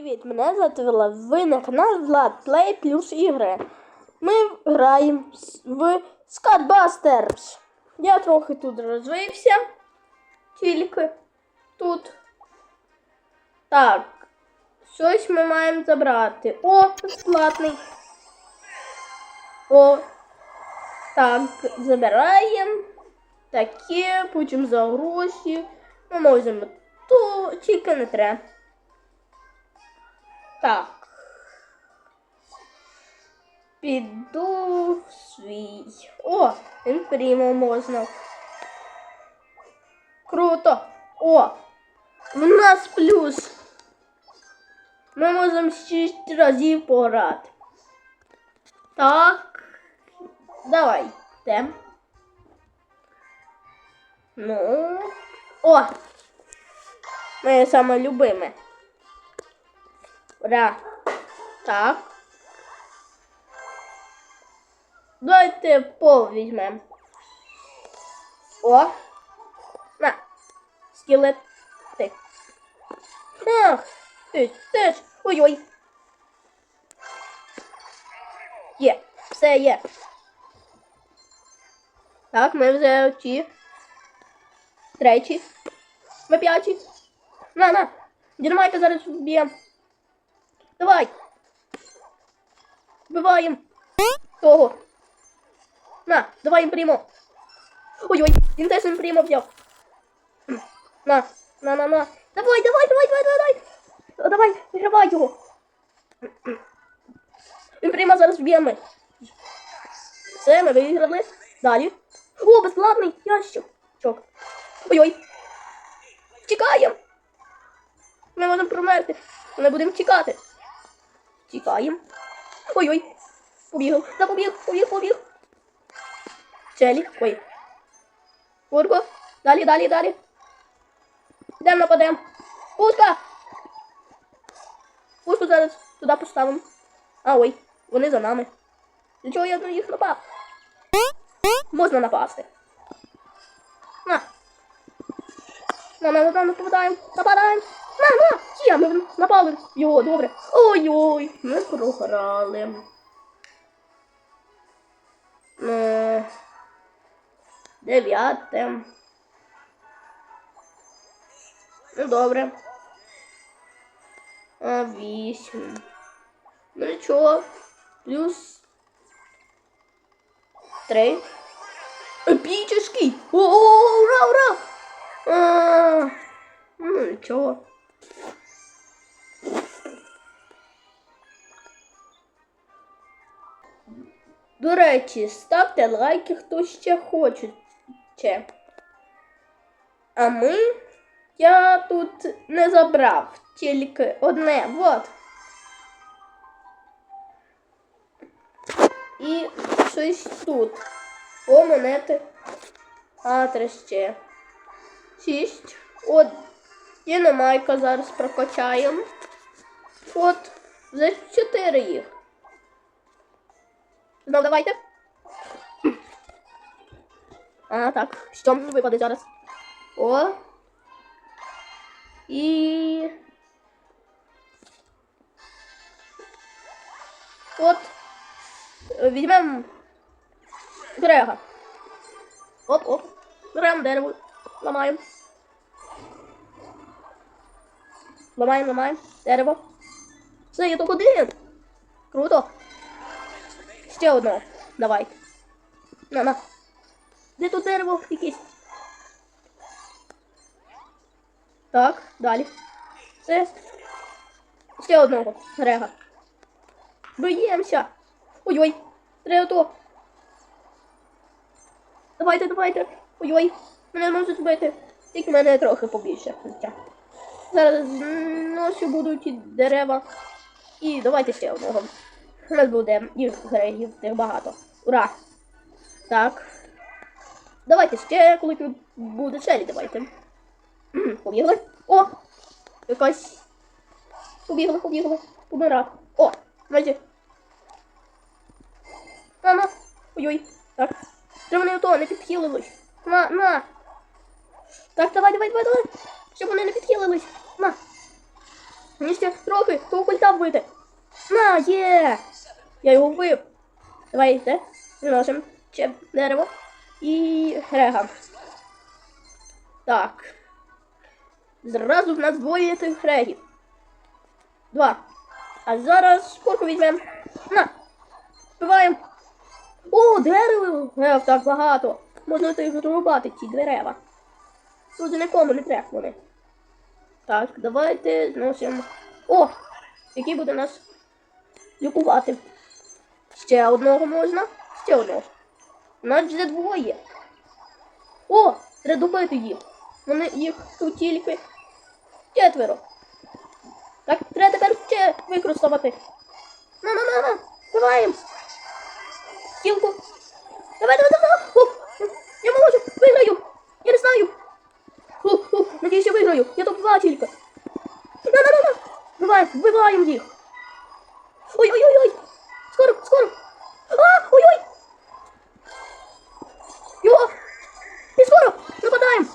Привіт, мене звати Влад. Ви на канал Влад Плей плюс ігри. Ми граємо в Скатбастерс. Я трохи тут розвився. Тільки тут. Так. Щось ми маємо забрати. О, безплатний. О. Так, забираємо. Таке, потім за гроші. Ми можемо то тільки не треба. Так. Піду свій. О, імпрімо можна. Круто. О! В нас плюс. Ми можемо 6 разів пограти. Так. Давайте. Ну. О! Моє саме любиме. Ура. Так. Давайте пол візьмемо. О. На. Скелети. Ах. Ти теж. Ой-ой. Є. Все є. Так, ми вже ті. Третій. Ми п'яті. На, на. Дінамайка зараз вб'ємо. Давай. Вбиваємо. Того. На, давай імпримо. Ой-ой, він теж імпримо взяв. На, на, на, на. Давай, давай, давай, давай, давай, давай. Вигравай його. Імпримо зараз вб'ємо. Все, ми виграли. Далі. О, безплатний ящик. Чок. Ой-ой. Тікаємо. Ми можемо промерти. Ми будемо тікати. Тікаємо. Ой-ой. Побігав. Да, побіг, побіг, побіг. Челі. Ой. Курко. Далі, далі, далі. Йдемо нападемо. Пушка. Пушку зараз туди поставимо. А, ой. Вони за нами. Для чого я на їх напав? Можна напасти. На. На, на, на, нападаємо. Нападаємо. На, на. Є, ми напали його, добре. Ой-ой. Ми програли. Е, Дев'яте. Ну, добре. А, вісім. Ну нічого. Плюс. Три. Епічний! О, ура, ура! Ну нічого. До речі, ставте лайки, хто ще хоче. А ми я тут не забрав тільки одне. Вот. І щось тут. О, монети. А, три ще. Шість. От. Дінамайка зараз прокачаємо. От. За чотири їх. Знов давайте. А, так. Що мені випаде зараз? О. І. От. Візьмемо Грега. Оп, оп. Беремо дерево. Ламаємо. Ламаємо, ламаємо. Дерево. Все, є тут один. Круто. Ще одного. Давай. На, на. Де тут дерево якесь? Так, далі. Все. Ще одного. Рега. Боїмося. Ой-ой. Треба то. Давайте, давайте. Ой-ой. Мене можуть збити. Тільки мене трохи побільше. Зараз ночі будуть дерева. І давайте ще одного. У нас буде грегів тих багато. Ура! Так. Давайте ще, коли буде челі, давайте. Побігли. О! Якась. Побігли, побігли. Помирати. О! Майже. На, на. Ой-ой. Так. Треба не то, не підхилились. На, на. Так, давай, давай, давай, давай. Щоб вони не підхилились. На. Мені ще трохи того культа вбити. На, є! Я його вбив. Давайте. Приносимо ще дерево. І Грега. Так. Зразу в нас двоє тих Грегів. Два. А зараз шкурку візьмемо. На! Вбиваємо. О, дерево! Дерев так багато. Можна їх рубати, ці дерева. Тут нікому не треба вони. Так, давайте зносимо. О! Який буде нас лікувати? Ще одного можна? Ще одного. У нас вже двоє. О! Треба добити їх. Вони їх тут тільки четверо. Так, треба тепер ще використовувати. На, на, на, на, давай. Кілку. Виграю. Я тут два тільки. На, на, на, на. Давай, вбиваємо їх. Ой, ой, ой, ой. Скоро, скоро. А, ой, ой. Його. І скоро. Нападаємо.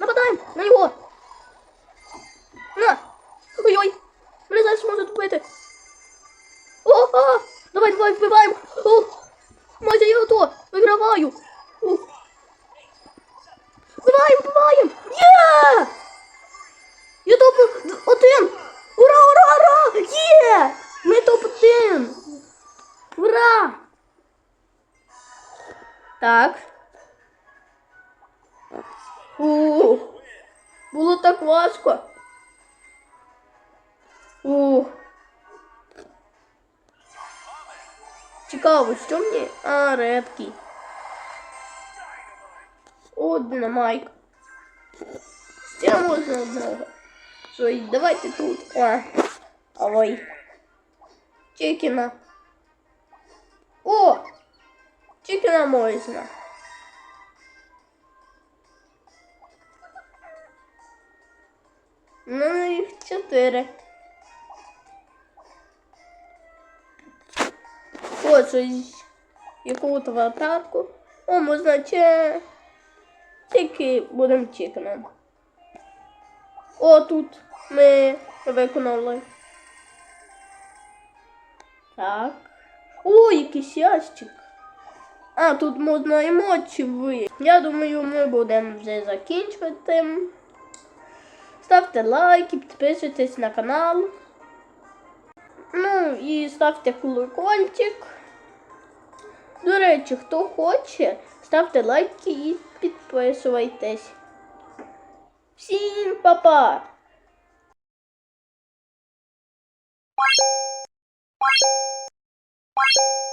Нападаємо на нього. На. Ой, ой. Мене зараз можуть вбити. О, а. Давай, давай, вбиваємо. О, майже я то. Виграваю. Вбиваємо, вбиваємо. Є! Я топ один. Ура, ура, ура! Є! Ми топ один. Ура! Так. Ух. Було так важко. Ух. Цікаво, що мені? А, редкий. О, динамайк. Ще можна одного. І давайте тут. А, ой. Чекіна. О! Чекіна можна. Ну, їх чотири. О, щось. Яку то атаку. О, можна ще. Тільки будемо чекати. О, тут ми виконали. Так. О, якийсь ящик. А, тут можна емоції ви. Я думаю, ми будемо вже закінчувати. Ставте лайки, підписуйтесь на канал. Ну і ставте колокольчик. До речі, хто хоче, ставте лайки і підписуйтесь. Всім па-па! Bye.